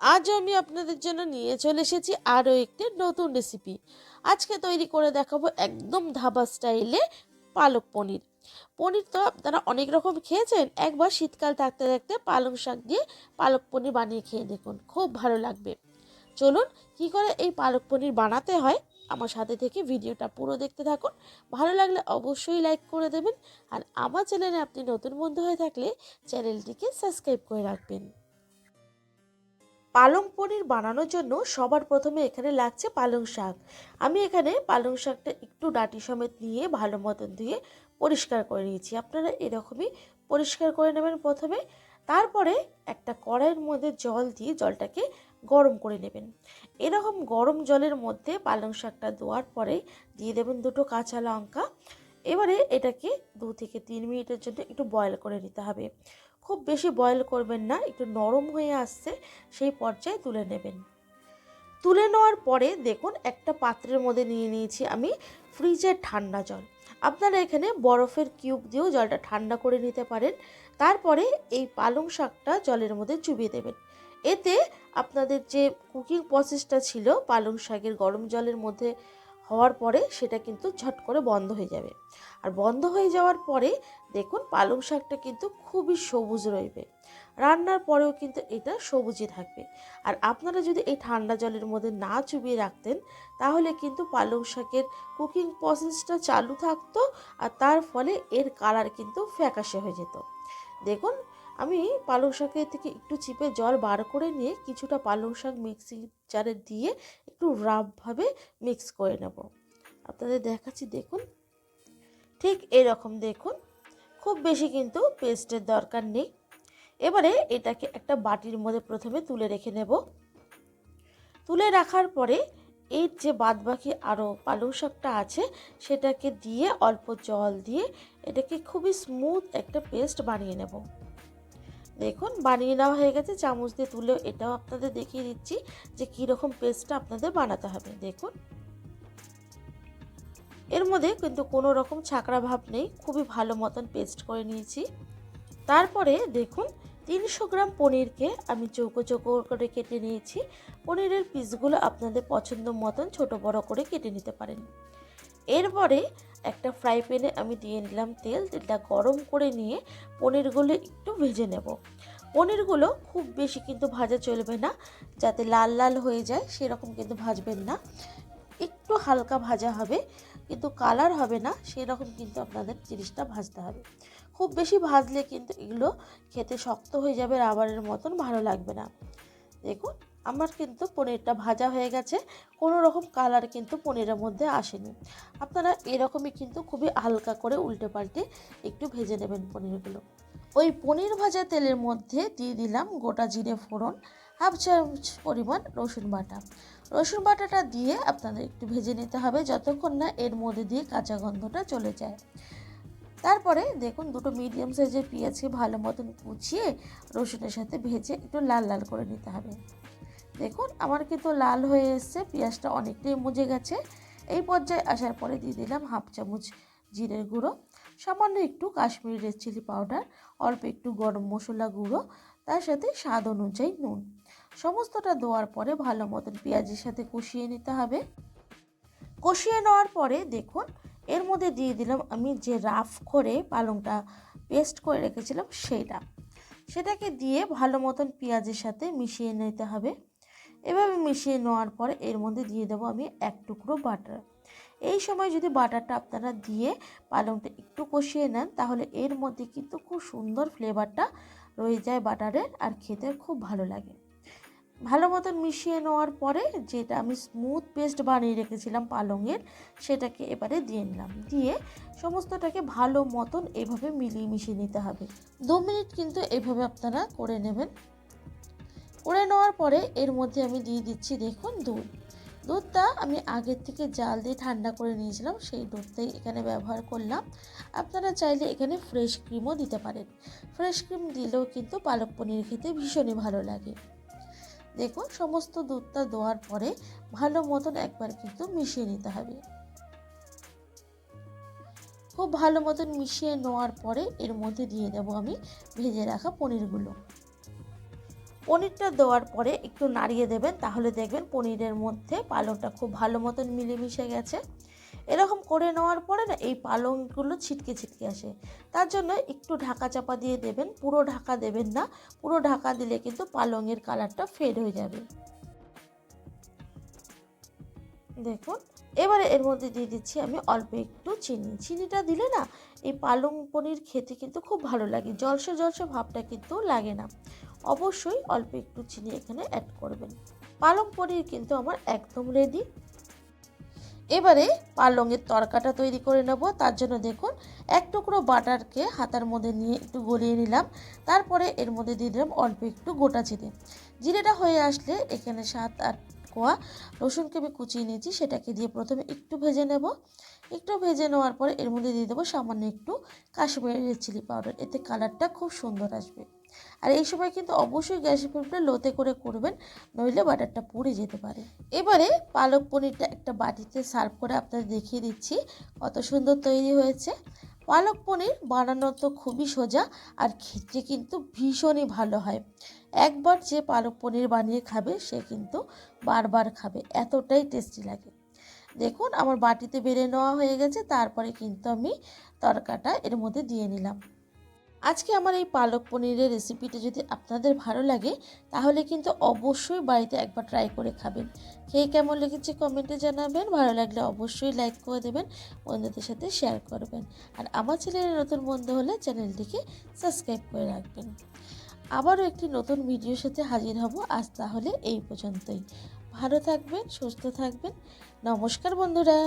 আজও আমি আপনাদের জন্য নিয়ে চলে এসেছি আরও একটি নতুন রেসিপি আজকে তৈরি করে দেখাবো একদম ধাবা স্টাইলে পালক পনির। পনির তো আপনারা অনেক রকম খেয়েছেন, একবার শীতকাল থাকতে থাকতে পালং শাক দিয়ে পালক পনির বানিয়ে খেয়ে দেখুন, খুব ভালো লাগবে। চলুন, কি করে এই পালক পনির বানাতে হয়, আমার সাথে থেকে ভিডিওটা পুরো দেখতে থাকুন। ভালো লাগলে অবশ্যই লাইক করে দেবেন, আর আমার চ্যানেলে আপনি নতুন বন্ধু হয়ে থাকলে চ্যানেলটিকে সাবস্ক্রাইব করে রাখবেন। পালং পনির বানানোর জন্য সবার প্রথমে এখানে লাগছে পালং শাক। আমি এখানে পালং শাকটা একটু ডাটি সমেত নিয়ে ভালো মতন ধুয়ে পরিষ্কার করে নিয়েছি। আপনারা এরকমই পরিষ্কার করে নেবেন প্রথমে। তারপরে একটা কড়াইয়ের মধ্যে জল দিয়ে জলটাকে গরম করে নেবেন। এরকম গরম জলের মধ্যে পালং শাকটা দেওয়ার পরে দিয়ে দেবেন দুটো কাঁচা লঙ্কা। এবারে এটাকে দু থেকে তিন মিনিটের জন্য একটু বয়েল করে নিতে হবে। খুব বেশি বয়েল করবেন না, একটু নরম হয়ে আসছে, সেই পর্যায়ে তুলে নেবেন। তুলে নেওয়ার পরে দেখুন, একটা পাত্রের মধ্যে নিয়ে নিয়েছি আমি ফ্রিজের ঠান্ডা জল। আপনারা এখানে বরফের কিউব দিয়েও জলটা ঠান্ডা করে নিতে পারেন। তারপরে এই পালং শাকটা জলের মধ্যে চুবিয়ে দেবেন। এতে আপনাদের যে কুকিং প্রসেসটা ছিল, পালং শাকের গরম জলের মধ্যে হওয়ার পরে সেটা কিন্তু ঝট করে বন্ধ হয়ে যাবে। আর বন্ধ হয়ে যাওয়ার পরে দেখুন পালং শাকটা কিন্তু খুবই সবুজ রইবে। রান্নার পরেও কিন্তু এটা সবুজই থাকবে। আর আপনারা যদি এই ঠান্ডা জলের মধ্যে না চুবিয়ে রাখতেন, তাহলে কিন্তু পালং শাকের কুকিং প্রসেসটা চালু থাকতো আর তার ফলে এর কালার কিন্তু ফ্যাকাশে হয়ে যেত। দেখুন আমি পালং শাকের থেকে একটু চিপে জল বার করে নিয়ে কিছুটা পালং শাক মিক্সি জারে দিয়ে একটু রাফভাবে মিক্স করে নেব। আপনাদের দেখাচ্ছি, দেখুন। ঠিক এরকম দেখুন। খুব বেশি কিন্তু পেস্টের দরকার নেই। এবারে এটাকে একটা বাটির মধ্যে প্রথমে তুলে রেখে নেব। তুলে রাখার পরে এর যে বাদবাকি আরও পালং শাকটা আছে, সেটাকে দিয়ে অল্প জল দিয়ে এটাকে খুবই স্মুথ একটা পেস্ট বানিয়ে নেব। দেখুন, বানিয়ে নেওয়া হয়ে গেছে। চামচ দিয়ে তুলে এটাও আপনাদের দেখিয়ে দিচ্ছি যে কীরকম পেস্টটা আপনাদের বানাতে হবে। দেখুন। এর মধ্যে কিন্তু কোনো রকম ছাকড়া ভাব নেই। খুবই ভালো মতন পেস্ট করে নিয়েছি। তারপরে দেখুন, তিনশো গ্রাম পনিরকে আমি চৌকো চৌকো করে কেটে নিয়েছি। পনিরের পিসগুলো আপনাদের পছন্দ মতন ছোট বড় করে কেটে নিতে পারেন। এরপরে একটা ফ্রাই প্যানে আমি দিয়ে নিলাম তেল, তেলটা গরম করে নিয়ে পনিরগুলো একটু ভেজে নেব। পনিরগুলো খুব বেশি কিন্তু ভাজা চলবে না, যাতে লাল লাল হয়ে যায়, সেরকম কিন্তু ভাজবেন না। একটু হালকা ভাজা হবে, কিন্তু কালার হবে না, সেরকম কিন্তু আপনাদের জিনিসটা ভাজতে হবে। খুব বেশি ভাজলে কিন্তু এগুলো খেতে শক্ত হয়ে যাবে রাবারের মতন ভালো লাগবে না। দেখুন আমার কিন্তু পনিরটা ভাজা হয়ে গেছে। কোনো রকম কালার কিন্তু পনিরের মধ্যে আসেনি। আপনারা এরকমই কিন্তু খুবই হালকা করে উল্টে পাল্টে একটু ভেজে নেবেন পনিরগুলো। ওই পনির ভাজা তেলের মধ্যে দিয়ে দিলাম গোটা জিরে ফোড়ন, হাফ চামচ পরিমাণ রসুন বাটা। রসুন বাটাটা দিয়ে আপনাদের একটু ভেজে নিতে হবে যতক্ষণ না এর মধ্যে দিয়ে কাঁচা গন্ধটা চলে যায়। তারপরে দেখুন দুটো মিডিয়াম সাইজের পেঁয়াজকে ভালো মতন কুচিয়ে রসুনের সাথে ভেজে একটু লাল লাল করে নিতে হবে। দেখুন, আমার কিন্তু লাল হয়ে এসছে, পেঁয়াজটা অনেকটাই মুজে গেছে। এই পর্যায়ে আসার পরে দিয়ে দিলাম হাফ চামচ জিরের গুঁড়ো, সামান্য একটু কাশ্মীরি রেড চিলি পাউডার, অল্প একটু গরম মশলা গুঁড়ো, তার সাথে স্বাদ অনুযায়ী নুন। সমস্তটা দেওয়ার পরে ভালো মতন পেঁয়াজের সাথে কষিয়ে নিতে হবে। কষিয়ে নেওয়ার পরে দেখুন, এর মধ্যে দিয়ে দিলাম আমি যে রাফ করে পালংটা পেস্ট করে রেখেছিলাম সেইটা সেটাকে দিয়ে ভালো মতন পেঁয়াজের সাথে মিশিয়ে নিতে হবে। এভাবে মিশিয়ে নেওয়ার পরে এর মধ্যে দিয়ে দেবো আমি এক টুকরো বাটার। এই সময় যদি বাটারটা আপনারা দিয়ে পালংটা একটু কষিয়ে নেন, তাহলে এর মধ্যে কিন্তু খুব সুন্দর ফ্লেভারটা রয়ে যায় বাটারের আর খেতে খুব ভালো লাগে। ভালো মতন মিশিয়ে নেওয়ার পরে যেটা আমি স্মুথ পেস্ট বানিয়ে রেখেছিলাম পালংয়ের, সেটাকে এবারে দিয়ে নিলাম। দিয়ে সমস্তটাকে ভালো মতন এভাবে মিলিয়ে মিশিয়ে নিতে হবে। দু মিনিট কিন্তু এভাবে আপনারা করে নেবেন। করে নেওয়ার পরে এর মধ্যে আমি দিয়ে দিচ্ছি দেখুন দুধ। দুধটা আমি আগের থেকে জাল দিয়ে ঠান্ডা করে নিয়েছিলাম, সেই দুধটাই এখানে ব্যবহার করলাম। আপনারা চাইলে এখানে ফ্রেশ ক্রিমও দিতে পারেন। ফ্রেশ ক্রিম দিলেও কিন্তু পালক পনির খেতে ভীষণই ভালো লাগে। দেখুন, সমস্ত দুধটা দেওয়ার পরে ভালো মতন একবার কিন্তু মিশিয়ে নিতে হবে। খুব ভালো মতন মিশিয়ে নেওয়ার পরে এর মধ্যে দিয়ে দেবো আমি ভেজে রাখা পনিরগুলো। পনিরটা দেওয়ার পরে একটু নাড়িয়ে দেবেন, তাহলে দেখবেন পনিরের মধ্যে পালংটা খুব ভালো মতন মিলেমিশে গেছে। এরকম করে নেওয়ার পরে না, এই পালংগুলো ছিটকে ছিটকে আসে। তার জন্য একটু ঢাকা চাপা দিয়ে দেবেন, পুরো ঢাকা দেবেন না, পুরো ঢাকা দিলে কিন্তু পালংয়ের কালারটা ফেড হয়ে যাবে। দেখুন, এবারে এর মধ্যে দিয়ে দিচ্ছি আমি অল্প একটু চিনি। চিনিটা দিলে না, এই পালং পনির খেতে কিন্তু খুব ভালো লাগে। জলসে জলসে ভাবটা কিন্তু লাগে না। অবশ্যই অল্প একটু চিনি এখানে অ্যাড করবেন। পালং পনির কিন্তু আমার একদম রেডি এবারে পালংয়ের তরকাটা তৈরি করে নেব। তার জন্য দেখুন, এক টুকরো বাটারকে হাতার মধ্যে নিয়ে একটু গলিয়ে নিলাম। তারপরে এর মধ্যে দিয়ে দিলাম অল্প একটু গোটা জিরে। জিরেটা হয়ে আসলে এখানে সাত আট কোয়া রসুনকে আমি কুচিয়ে নিয়েছি, সেটাকে দিয়ে প্রথমে একটু ভেজে নেব। একটু ভেজে নেওয়ার পরে এর মধ্যে দিয়ে দেবো সামান্য একটু কাশ্মীরি চিলি পাউডার। এতে কালারটা খুব সুন্দর আসবে। আর এই সময় কিন্তু অবশ্যই গ্যাসের ফ্লেমটা লোতে করে করবেন, নইলে বাটারটা পুড়ে যেতে পারে। এবারে পালক পনিরটা একটা বাটিতে সার্ভ করে আপনাদের দেখিয়ে দিচ্ছি কত সুন্দর তৈরি হয়েছে। পালক পনির বানানো তো খুবই সোজা আর খেতে কিন্তু ভীষণই ভালো হয়। একবার যে পালক পনির বানিয়ে খাবে, সে কিন্তু বারবার খাবে, এতটাই টেস্টি লাগে। দেখুন, আমার বাটিতে বেড়ে নেওয়া হয়ে গেছে, তারপরে কিন্তু আমি তরকাটা এর মধ্যে দিয়ে নিলাম। আজকে আমার এই পালক পনিরের রেসিপিটা যদি আপনাদের ভালো লাগে, তাহলে কিন্তু অবশ্যই বাড়িতে একবার ট্রাই করে খাবেন। খেয়ে কেমন লেগেছে কমেন্টে জানাবেন, ভালো লাগলে অবশ্যই লাইক করে দেবেন, বন্ধুদের সাথে শেয়ার করবেন। আর আমার চ্যানেলে নতুন বন্ধু হলে চ্যানেলটিকে সাবস্ক্রাইব করে রাখবেন। আবারও একটি নতুন ভিডিওর সাথে হাজির হব আজ তাহলে এই পর্যন্তই। ভালো থাকবেন, সুস্থ থাকবেন। নমস্কার বন্ধুরা।